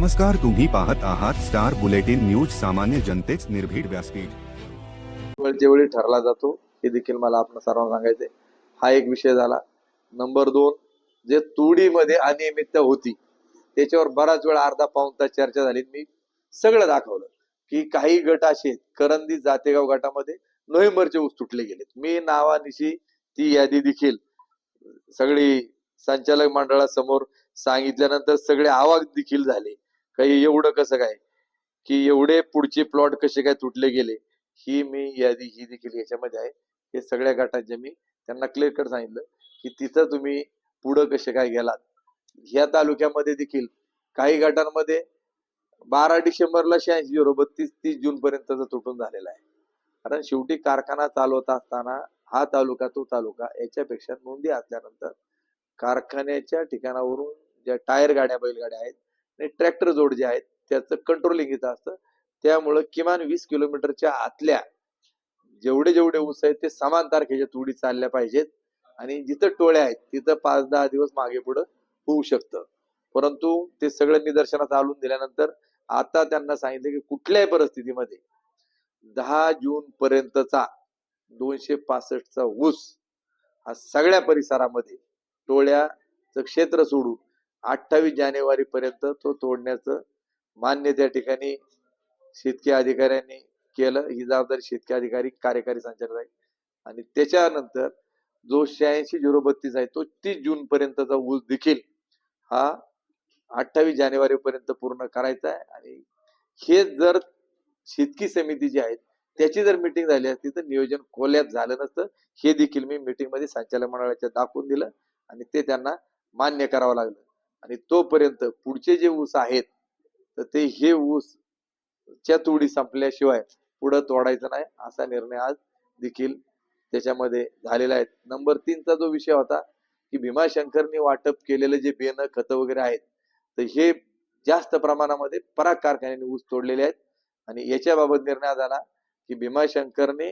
नमस्कार तुम्ही पाहत आहात स्टार बुलेटिन न्यूज सामान्य जनतेच निर्भीड व्यासपीठ. वेळच्या जेवढी ठरला जातो हे देखील मला आपण सर्वांना सांगायचंय. हा एक विषय झाला. नंबर दोन जे तुडीमध्ये अनियमितता होती त्याच्यावर बराच वेळ अर्धा पाऊन तास चर्चा झाली. मी सगळं दाखवलं की काही गट असे आहेत करंदी जातेगाव गटामध्ये नोव्हेंबरचे ऊस तुटले गेलेत. मी नावानिशी ती यादी देखील सगळी संचालक मंडळासमोर सांगितल्यानंतर सगळे आवाज देखील झाले. काही एवढं कसं काय? की एवढे पुढचे प्लॉट कसे काय तुटले गेले ही मी यादी ही देखील याच्यामध्ये आहे. हे सगळ्या गटांचे मी त्यांना क्लिअर कट सांगितलं की तिथं तुम्ही पुढं कसे काय गेलात. ह्या तालुक्यामध्ये देखील काही गटांमध्ये बारा डिसेंबरला शहाऐंशी झिरो बत्तीस तीस जून पर्यंत तुटून झालेला आहे. कारण शेवटी कारखाना चालवत असताना हा तालुका तो तालुका याच्यापेक्षा नोंदी असल्यानंतर कारखान्याच्या ठिकाणावरून ज्या टायर गाड्या बैलगाड्या आहेत आणि ट्रॅक्टर जोड जे आहेत त्याचं कंट्रोलिंग इथं असतं. त्यामुळं किमान वीस किलोमीटरच्या आतल्या जेवढे जेवढे ऊस आहेत ते समान तारखेच्या तुडी चालल्या पाहिजेत. आणि जिथं टोळ्या आहेत तिथं पाच दहा दिवस मागे पुढं होऊ शकतं. परंतु ते सगळं निदर्शनात आणून दिल्यानंतर आता त्यांना सांगितलं की कुठल्याही परिस्थितीमध्ये दहा जून पर्यंतचा दोनशे पासष्टचा ऊस हा सगळ्या परिसरामध्ये टोळ्याचं क्षेत्र सोडून अठ्ठावीस जानेवारी पर्यंत तो तोडण्याचं मान्य त्या ठिकाणी शेतकी अधिकाऱ्यांनी केलं. ही जबाबदारी शेतकी अधिकारी कार्यकारी संचालक आहे आणि त्याच्यानंतर जो शहाऐंशी झिरो बत्तीस आहे तो तीस जून पर्यंतचा ऊस देखील हा अठ्ठावीस जानेवारी पर्यंत पूर्ण करायचा आहे. आणि हे जर शेतकी समिती जी आहे त्याची जर मिटिंग झाली असती तर नियोजन खोल्यात झालं नसतं. हे देखील मी मिटिंगमध्ये संचालक मंडळाच्या दाखवून दिलं आणि ते त्यांना मान्य करावं लागलं. आणि तोपर्यंत पुढचे जे ऊस आहेत तर ते हे ऊस च्या तोडी संपल्याशिवाय पुढं तोडायचं नाही असा निर्णय आज देखील त्याच्यामध्ये झालेला आहे. नंबर तीनचा जो विषय होता की भीमाशंकरने वाटप केलेलं जे बेनं खतं वगैरे आहेत तर हे जास्त प्रमाणामध्ये पराग कारखान्याने ऊस तोडलेले आहेत. आणि याच्याबाबत निर्णय झाला की भीमाशंकरने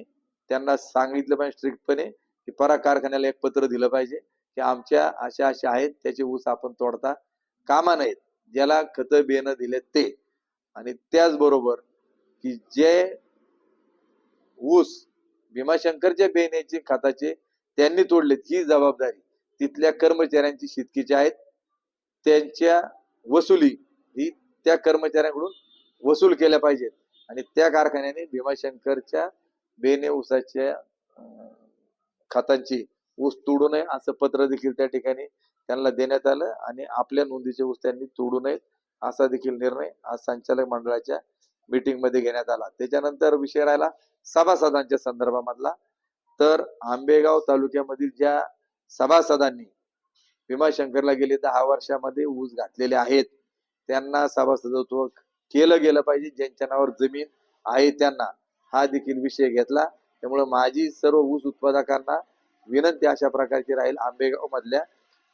त्यांना सांगितलं पाहिजे स्ट्रिक्टपणे की पराग कारखान्याला एक पत्र दिलं पाहिजे. की आमच्या अशा अशा आहेत त्याचे ऊस आपण तोडता कामा नाहीत ज्याला खतं बियाणं दिले ते. आणि त्याचबरोबर की जे ऊस भीमाशंकरच्या बेण्याचे खताचे त्यांनी तोडलेत ही जबाबदारी. तिथल्या कर्मचाऱ्यांची शेतकीची आहेत. त्यांच्या वसुली ही त्या कर्मचाऱ्यांकडून वसूल केल्या पाहिजेत. आणि त्या कारखान्याने भीमाशंकरच्या बेने ऊसाच्या खतांची ऊस तोडू नये असं पत्र देखील त्या ठिकाणी त्यांना देण्यात आलं आणि आपल्या नोंदीचे ऊस त्यांनी तोडू नयेत असा देखील निर्णय आज संचालक मंडळाच्या मीटिंगमध्ये घेण्यात आला. त्याच्यानंतर विषय राहिला सभासदांच्या संदर्भामधला. तर आंबेगाव तालुक्यामधील ज्या सभासदांनी भीमाशंकरला गेले दहा वर्षामध्ये ऊस घातलेले आहेत. त्यांना सभासदत्व केलं गेलं पाहिजे. ज्यांच्या नावावर जमीन आहे त्यांना हा देखील विषय घेतला. त्यामुळे माझी सर्व ऊस उत्पादकांना विनंती अशा प्रकारची राहील आंबेगाव मधल्या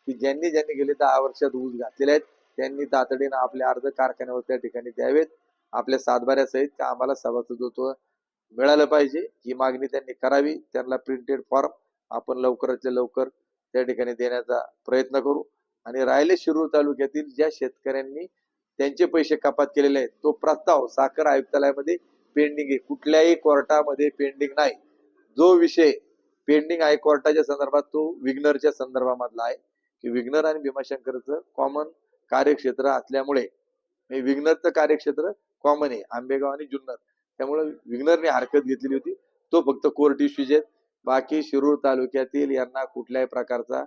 की ज्यांनी ज्यांनी गेले दहा वर्षात ऊस घातलेले आहेत त्यांनी तातडीनं आपले अर्ज कारखान्यावर त्या ठिकाणी द्यावेत. आपल्या सातबाऱ्यासहित का आम्हाला सभासदत्व मिळालं पाहिजे ही मागणी त्यांनी करावी. त्यांना प्रिंटेड फॉर्म आपण लवकरात लवकर त्या ठिकाणी देण्याचा प्रयत्न करू. आणि राहिले शिरूर तालुक्यातील ज्या शेतकऱ्यांनी त्यांचे पैसे कपात केलेले आहेत तो प्रस्ताव साखर आयुक्तालयामध्ये पेंडिंग आहे. कुठल्याही कोर्टामध्ये पेंडिंग नाही. जो विषय पेंडिंग हायकोर्टाच्या संदर्भात तो विग्नरच्या संदर्भामधला आहे. की विग्नर आणि भीमाशंकरचं कॉमन कार्यक्षेत्र असल्यामुळे विग्नरचं कार्यक्षेत्र कॉमन आहे. आंबेगाव आणि जुन्नर. त्यामुळे विग्नरने हरकत घेतलेली होती. तो फक्त कोर्ट इश्यूज आहेत. बाकी शिरूर तालुक्यातील यांना कुठल्याही प्रकारचा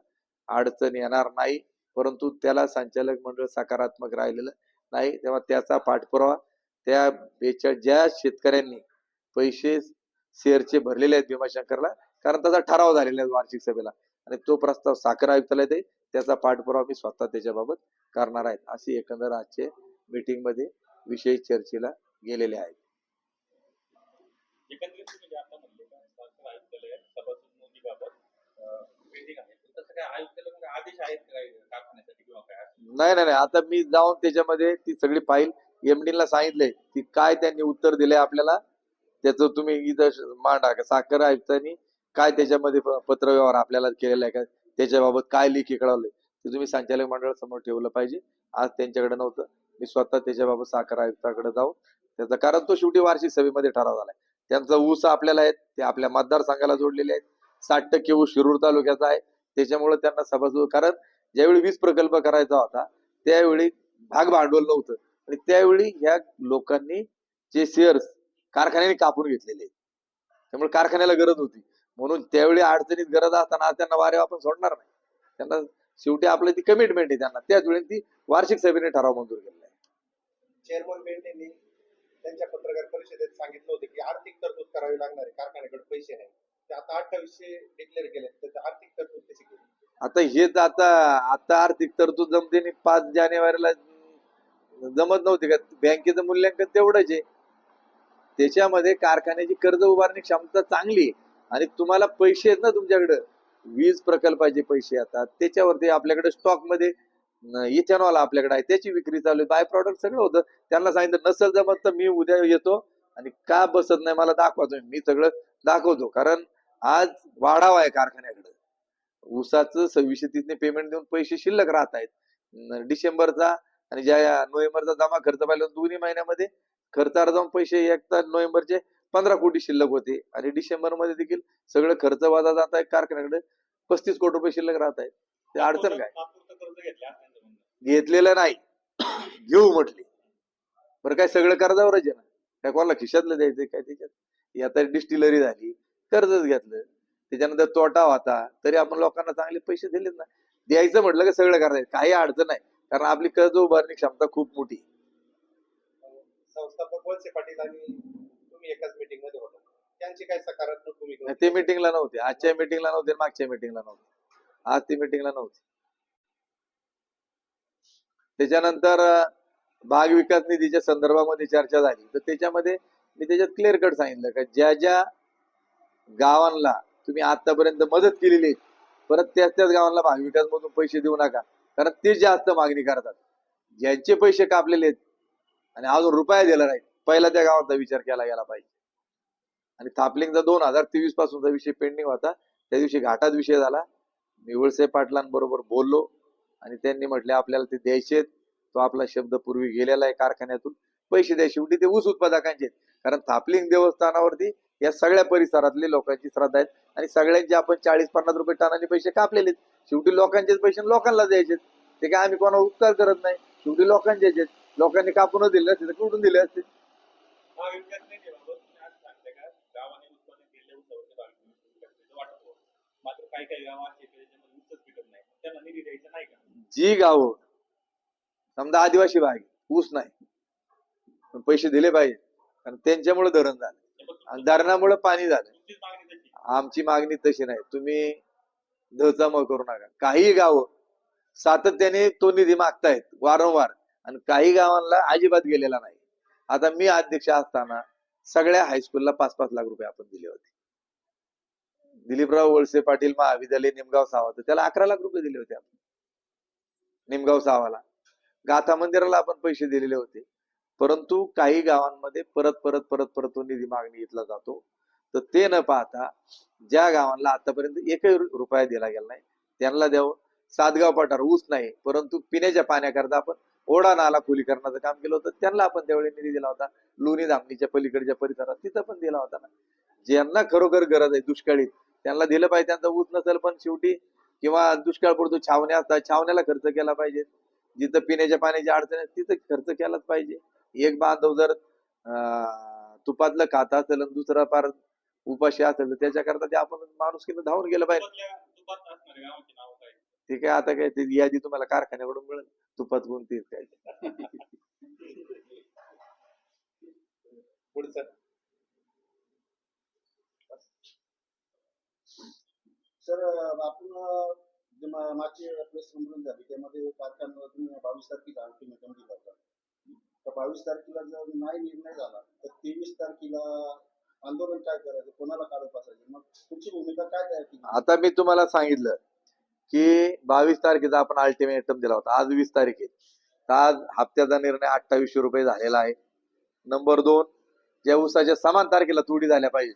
अडचण येणार नाही. परंतु त्याला संचालक मंडळ सकारात्मक राहिलेलं नाही. तेव्हा त्याचा पाठपुरावा त्या बेच्या ज्या शेतकऱ्यांनी पैसे शेअरचे भरलेले आहेत भीमाशंकरला कारण त्याचा ठराव झालेला आहे वार्षिक सभेला. आणि तो प्रस्ताव साखर आयुक्तालयात आहे. त्याचा पाठपुरावा मी स्वतः त्याच्याबाबत करणार आहेत अशी एकंदर आजचे मीटिंगमध्ये विषय चर्चेला गेलेले आहेत. म्हणजे असं? नाही नाही नाही. आता मी जाऊन त्याच्यामध्ये ती सगळी फाईल एमडी ला सांगितले की काय त्यांनी उत्तर दिले आपल्याला त्याचं तुम्ही इथं मांडा. साखर आयुक्तांनी काय त्याच्यामध्ये पत्रव्यवहार आपल्याला केलेला आहे का? त्याच्याबाबत काय लेखी कळवलंय? ते तुम्ही संचालक मंडळासमोर ठेवलं पाहिजे. आज त्यांच्याकडे नव्हतं. मी स्वतः त्याच्याबाबत साखर आयुक्ताकडे जाऊन त्याचा कारण तो शेवटी वार्षिक सभेमध्ये ठराव झालाय. त्यांचा ऊस आपल्याला आहेत ते आपल्या मतदारसंघाला जोडलेले आहेत. साठ टक्के ऊस शिरूर तालुक्याचा आहे. त्याच्यामुळे त्यांना सभासद कारण ज्यावेळी वीज प्रकल्प करायचा होता त्यावेळी भाग भांडवल नव्हतं. आणि त्यावेळी ह्या लोकांनी जे शेअर्स कारखान्याने कापून घेतलेले त्यामुळे कारखान्याला गरज होती. म्हणून त्यावेळी अडचणीत गरज असताना त्यांना वारे आपण सोडणार नाही. त्यांना शेवटी आपलं ती कमिटमेंट आहे त्यांना. त्याच वेळी ती वार्षिक सभेने ठराव मंजूर केलेला आहे. चेअरमन बेंटेंनी त्यांच्या पत्रकार परिषदेत सांगितलं होतं की आर्थिक तरतूद करावी लागणार आहे. कारखान्याकडे पैसे नाही. ते आता अठ्ठावीसशे डिक्लेअर केले त्याचं आर्थिक तरतूद कशी केली? आता हेच आता आता आर्थिक तरतूद जमते पाच जानेवारीला जमत नव्हती का? बँकेचं मूल्यांकन तेवढंच आहे. त्याच्यामध्ये कारखान्याची कर्ज उभारणी क्षमता चांगली आहे. आणि तुम्हाला पैसे आहेत ना तुमच्याकडं. वीज प्रकल्पाचे पैसे येतात. त्याच्यावरती आपल्याकडे स्टॉकमध्ये इथेनॉल आपल्याकडे आहे. त्याची विक्री चालू आहे. बाय प्रॉडक्ट सगळं होतं. त्यांना सांगितलं नसेल जमत तर मी उद्या येतो आणि का बसत नाही? मला दाखवा तुम्ही. मी सगळं दाखवतो. कारण आज वाढावा आहे कारखान्याकडे. ऊसाचं सव्वीसशे तीसने पेमेंट देऊन पैसे शिल्लक राहत आहेत. डिसेंबरचा आणि ज्या नोव्हेंबरचा जमा खर्च पाहिला दोन्ही महिन्यामध्ये खर्चावर जाऊन पैसे एक तर नोव्हेंबरचे पंधरा कोटी शिल्लक होते. आणि डिसेंबरमध्ये देखील सगळं खर्च वजा जात आहे. कारखान्याकडे पस्तीस कोटी रुपये शिल्लक राहत आहे. ते अडचण काय? घेतलेलं नाही. घेऊ म्हटली. बरं काय सगळं कर्जावरच आहे ना? काय कोणाला खिशातलं द्यायचं काय त्याच्यात? आता डिस्टिलरी झाली. कर्जच घेतलं. त्याच्यानंतर तोटा होता. तरी आपण लोकांना चांगले पैसे दिलेत ना? द्यायचं म्हटलं का सगळं करायचं? काही अडचण नाही. कारण आपली कर्ज उभारणी क्षमता खूप मोठी संस्थापक वळसे पाटील आणि तुम्ही एकाच मीटिंगमध्ये होता. त्यांची काय सकारात्मक भूमिका? ते मिटिंगला नव्हते. आजच्या मिटिंगला नव्हते मागच्या मिटिंगला नव्हते. आज ती मिटिंगला नव्हती. त्याच्यानंतर भाग विकास निधीच्या संदर्भामध्ये चर्चा झाली. तर त्याच्यामध्ये मी त्याच्यात क्लिअर कट सांगितलं का ज्या ज्या गावांना तुम्ही आतापर्यंत मदत केलेली आहे परत त्याच त्याच गावांना भाग विकास मधून पैसे देऊ नका. कारण ते जास्त मागणी करतात. ज्यांचे पैसे कापलेले आहेत आणि अजून रुपया दिला नाही पहिला त्या गावाचा विचार केला गेला पाहिजे. आणि थापलिंगचा दोन हजार तेवीस पासूनचा विषय पेंडिंग होता. त्या दिवशी घाटात विषय झाला. मी वळसे पाटलांबरोबर बोललो. आणि त्यांनी म्हटले आपल्याला ते द्यायचे तो आपला शब्द पूर्वी गेलेला आहे कारखान्यातून. पैसे द्या शेवटी ते ऊस उत्पादकांचे आहेत. कारण थापलिंग देवस्थानावरती या सगळ्या परिसरातले लोकांची श्रद्धा आहेत. आणि सगळ्यांचे आपण चाळीस पन्नास रुपये टनाने पैसे कापलेले आहेत. शेवटी लोकांचेच पैसे लोकांना द्यायचे ते काय आम्ही कोणावर उपकार करत नाही? शेवटी लोकांचे आहेत. लोकांनी कापून दिले असते तर कुठून दिले असते? आज का उत्पन्न भाग. मात्र काही काही ऊसच पिकत नाही. त्यांना निधी द्यायचा नाही का? जी गावं समजा आदिवासी भाग ऊस नाही. पण पैसे दिले पाहिजे. कारण त्यांच्यामुळे धरण झालं. आणि धरणामुळे पाणी झालं. आमची मागणी तशी नाही. तुम्ही धचामळ करू नका. काही गावं सातत्याने तो निधी मागतायत वारंवार. आणि काही गावांना अजिबात गेलेला नाही. आता मी अध्यक्ष असताना सगळ्या हायस्कूलला पाच पाच लाख रुपये आपण दिले होते. दिलीपराव वळसे पाटील महाविद्यालय निमगाव सावा तर त्याला अकरा लाख रुपये दिले होते आपण. निमगाव सावाला गाथा मंदिराला आपण पैसे दिलेले होते. परंतु काही गावांमध्ये परत परत परत परत तो निधी मागणी घेतला जातो. तर ते न पाहता ज्या गावांना आतापर्यंत एकही रुपया दिला गेला नाही त्यांना द्यावं. सातगाव पठार ऊस नाही परंतु पिण्याच्या पाण्याकरता आपण ओढा नाला खोलीकरणाचं काम केलं होतं. त्यांना आपण त्यावेळी निधी दिला होता. लोणी धामणीच्या पलीकडच्या परिसरात तिथं पण दिला होता ना. ज्यांना खरोखर गरज आहे दुष्काळीत त्यांना दिलं पाहिजे. त्यांचा ऊस नसेल पण शेवटी किंवा दुष्काळ पडतो छावण्या असतात छावण्याला खर्च केला पाहिजे. जिथं पिण्याच्या पाण्याची अडचण आहे तिथं खर्च केलाच पाहिजे. एक बांधव जर तुपातलं खात असेल आणि दुसरा पार उपाशी असेल तर त्याच्याकरता ते आपण माणुसकीनं धावून गेलं पाहिजे. ते काय आता काय ते यादी तुम्हाला कारखान्याकडून मिळेल. तुपात कोणती काय? पुढचं. सर आपण जे मागची प्रेस कॉन्फरन्स झाली त्यामध्ये कारखान्याला तुम्ही बावीस तारखेला अल्टिमेटम दिला होता तर बावीस तारखेला जर नाही निर्णय झाला तर तेवीस तारखेला आंदोलन काय करायचं? कोणाला काढत बसायचं? मग तुमची भूमिका काय तयार केली? आता मी तुम्हाला सांगितलं की बावीस तारखेचा आपण अल्टिमेटम दिला होता. आज वीस तारीख आहे. तर आज हप्त्याचा निर्णय अठ्ठावीसशे रुपये झालेला आहे. नंबर दोन ज्या उसाच्या समान तारखेला तुडी झाल्या पाहिजे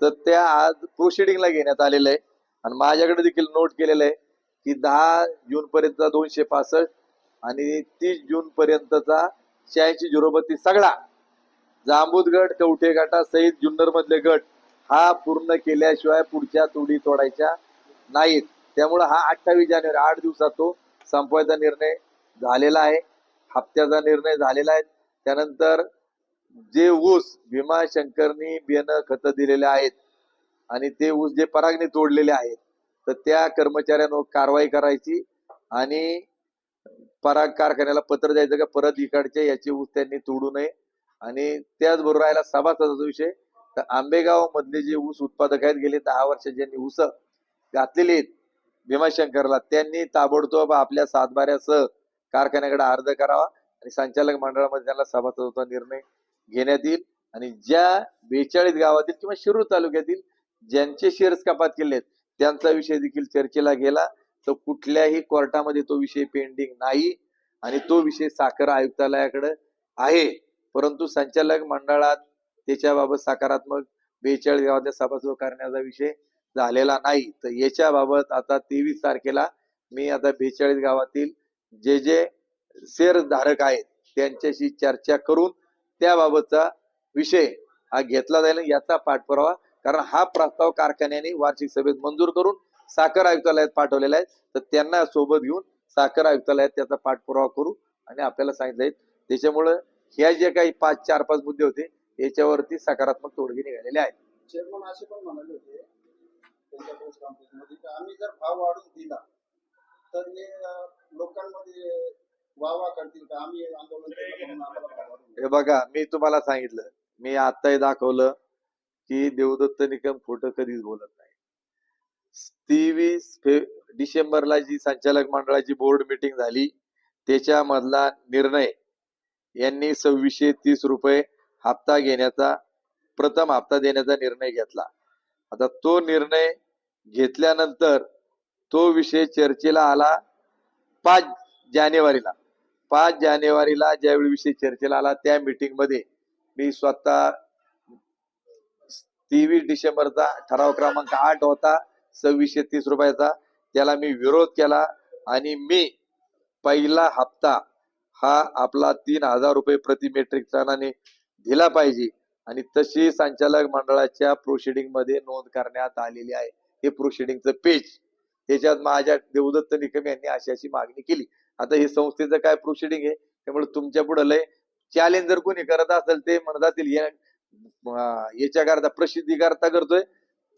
तर त्या आज प्रोसिडिंगला घेण्यात आलेलं आहे आणि माझ्याकडे देखील नोट केलेलं आहे की दहा जून पर्यंतचा दोनशे पासष्ट आणि तीस जून पर्यंतचा शहाऐंशी झिरो बत्तीस सगळा. जांबूत गट कवठे गटा सहित जुन्नर मधले गट हा पूर्ण केल्याशिवाय पुढच्या तोडी तोडायच्या नाहीत. त्यामुळं हा अठ्ठावीस जानेवारी आठ दिवसात तो संपवायचा निर्णय झालेला आहे. हप्त्याचा निर्णय झालेला आहे. त्यानंतर जे ऊस भीमाशंकरनी बियाणं खतं दिलेले आहेत आणि ते ऊस जे परागने तोडलेले आहेत तर त्या कर्मचाऱ्यांवर कारवाई करायची आणि पराग कारखान्याला पत्र द्यायचं का परत इकडचे याचे ऊस त्यांनी तोडू नये. आणि त्याचबरोबर राहिला सभासदाचा विषय. तर आंबेगाव मधले जे ऊस उत्पादक आहेत गेले दहा वर्ष ज्यांनी ऊस घातलेली आहेत भीमाशंकरला त्यांनी ताबडतोब आपल्या सातबाऱ्यासह कारखान्याकडे अर्ज करावा आणि संचालक मंडळामध्ये त्यांना सभासदत्व निर्णय घेण्यात येईल. आणि ज्या बेचाळीस गावातील किंवा शिरूर तालुक्यातील ज्यांचे शेअर्स कपात केले आहेत त्यांचा विषय देखील चर्चेला गेला. तर कुठल्याही कोर्टामध्ये तो विषय पेंडिंग नाही आणि तो विषय साखर आयुक्तालयाकडे आहे. परंतु संचालक मंडळात त्याच्याबाबत सकारात्मक बेचाळीस गावातल्या सभासद करण्याचा विषय झालेला नाही. तर याच्या बाबत आता तेवीस तारखेला मी आता बेचाळीस गावातील जे जे शेअर धारक आहेत त्यांच्याशी चर्चा करून त्याबाबतचा विषय हा घेतला जाईल याचा पाठपुरावा कारण हा प्रस्ताव कारखान्याने वार्षिक सभेत मंजूर करून साखर आयुक्तालयात पाठवलेला आहे. तर त्यांना सोबत घेऊन साखर आयुक्तालयात त्याचा पाठपुरावा करू आणि आपल्याला सांगितलं आहे. त्याच्यामुळं ह्या जे काही पाच चार पाच मुद्दे होते याच्यावरती सकारात्मक तोडगे निघालेले आहेत त्यांच्या प्रेस कॉन्फरन्समध्ये की आम्ही जर भाव वाढून दिला तर हे लोकांमध्ये वावा करतील का? आम्ही आंदोलन केलं म्हणून आम्हाला भाव वाढून द्या. हे बघा मी तुम्हाला सांगितलं. मी आत्ताही दाखवलं की देवदत्त निकम खोटं कधीच बोलत नाही. तेवीस फे डिसेंबरला जी संचालक मंडळाची बोर्ड मीटिंग झाली त्याच्यामधला निर्णय यांनी सव्वीसशे तीस रुपये हप्ता घेण्याचा प्रथम हप्ता देण्याचा निर्णय घेतला. आता तो निर्णय घेतल्यानंतर तो विषय चर्चेला आला पाच जानेवारीला. पाच जानेवारीला ज्यावेळी विषय चर्चेला आला त्या मीटिंगमध्ये मी स्वतः तेवीस डिसेंबरचा ठराव क्रमांक आठ होता सव्वीसशे तीस रुपयाचा. त्याला मी विरोध केला आणि मी पहिला हप्ता हा आपला तीन हजार रुपये प्रति मेट्रिक टनाने दिला पाहिजे. आणि तशी संचालक मंडळाच्या प्रोसिडिंगमध्ये नोंद करण्यात आलेली आहे. हे प्रोसिडिंगचं पेज त्याच्यात माझ्या देवदत्त निकम यांनी अशी अशी मागणी केली. आता हे संस्थेचं काय प्रोसिडिंग आहे? त्यामुळे तुमच्यापुढे लय चॅलेंज जर कोणी करत असेल ते म्हणतातील याच्या करता प्रसिद्धी करता करतोय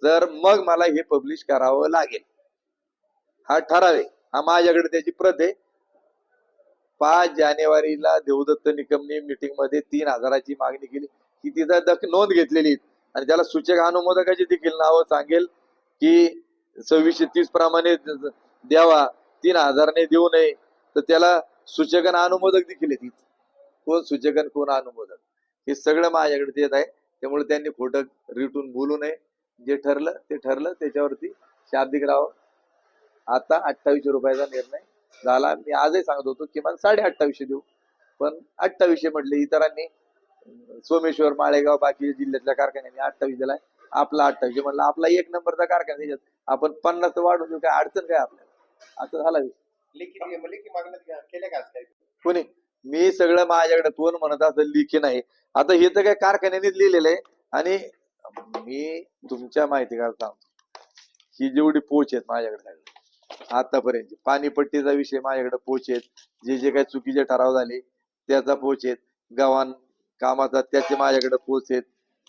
तर मग मला हे पब्लिश करावं लागेल. हा ठराव आहे. हा माझ्याकडे त्याची प्रत आहे. पाच जानेवारीला देवदत्त निकमने मीटिंगमध्ये तीन हजाराची मागणी केली. की तिथं दख नोंद घेतलेली आणि त्याला सूचक अनुमोदकाची देखील नावं सांगेल की सव्वीसशे तीस प्रमाणे द्यावा. तीन हजारने देऊ नये. तर त्याला सूचकन अनुमोदक देखील येतील कोण सूचकन कोण अनुमोदक? हे सगळं माझ्याकडे येत आहे. त्यामुळे त्यांनी खोटं रिटून बोलू नये. जे ठरलं ते ठरलं. त्याच्यावरती शाब्दिक राव आता अठ्ठावीसशे रुपयाचा निर्णय झाला. मी आजही सांगत होतो किमान साडे अठ्ठावीसशे देऊ. पण अठ्ठावीसशे म्हटले इतरांनी. सोमेश्वर माळेगाव बाकी जिल्ह्यातल्या कारखान्यांनी अठ्ठावीस दिलाय. आपला अठ्ठावीसशे म्हणलं आपला एक नंबरचा कारखाना त्याच्यात. आपण पन्नास वाढून देऊ काय अडचण काय आपल्याला? असं झाला कोणी? मी सगळं माझ्याकडे कोण म्हणत असेल लिखी नाही. आता हे तर काय कारखान्यानेच लिहिलेलं आहे. आणि मी तुमच्या माहिती करता ही जेवढी पोच आहेत माझ्याकडे सगळी. आतापर्यंत पाणीपट्टीचा विषय माझ्याकडे पोच आहेत. जे जे काही चुकीचे ठराव झाले त्याचा पोच आहेत. गव्हाण कामाचा त्याचे माझ्याकडे पोच आहेत.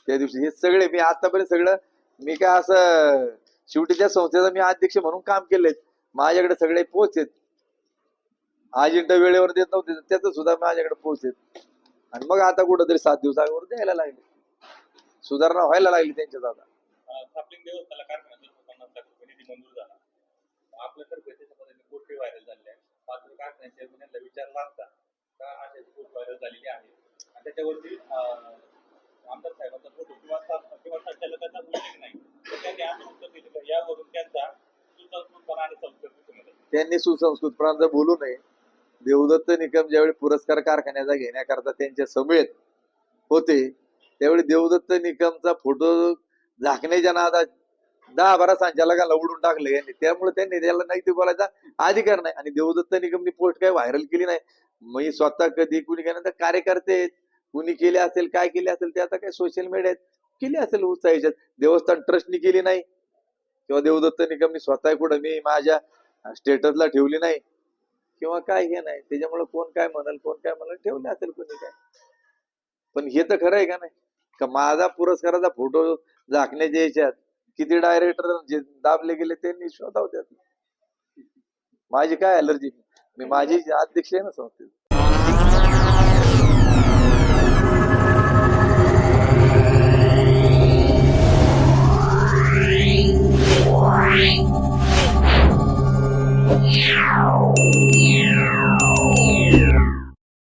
त्या दिवशी हे सगळे मी आतापर्यंत सगळं मी काय असं शेवटी त्या संस्थेचा मी अध्यक्ष म्हणून काम केले माझ्याकडे सगळे पोच आहेत. अजिंठा वेळेवर देत नव्हते त्याचं सुद्धा माझ्याकडे पोहोचेल आणि मग आता कुठंतरी सात दिवसावर द्यायला लागले. सुधारणा व्हायला लागली त्यांच्यात आता. थापलिंग देवस्थानला आपल्या आणि त्याच्यावरती आमदार साहेबांचा फोटो किंवा सा- किंवा संचालकाचा उल्लेख नाही. तर त्यांनी असं उत्तर दिलं का? यावरून त्यांचा सुसंस्कृतपणा आणि संस्कृती त्यांनी सुसंस्कृतपणाचं बोलू नये. देवदत्त निकम ज्यावेळी पुरस्कार कारखान्याचा घेण्याकरता त्यांच्या समेत होते त्यावेळी देवदत्त निकमचा फोटो झाकण्याच्या नादात दहा बारा संचालकाला उडून टाकले यांनी. त्यामुळे त्यांनी त्याला नाही ते बोलायचा अधिकार नाही. आणि देवदत्त निकमनी पोस्ट काही व्हायरल केली नाही. मी स्वतः कधी कुणी केलं तर कार्यकर्ते आहेत. कुणी केले असेल काय केले असेल ते आता काय सोशल मीडियात केले असेल उत्साहाच्यात देवस्थान ट्रस्टनी केली नाही. किंवा देवदत्त निकम मी स्वतः कुठं मी माझ्या स्टेटसला ठेवली नाही. किंवा काय हे नाही. त्याच्यामुळे कोण काय म्हणाल कोण काय म्हणाल ठेवले असेल कोणी काय. पण हे तर खरं आहे का नाही? का माझा पुरस्काराचा फोटो झाकण्याच्या याच्यात किती डायरेक्टर जे दाबले गेले त्यांनी शोधाव त्यात. माझी काय अलर्जी मी माझी अध्यक्ष आहे ना संस्थेत Yeah.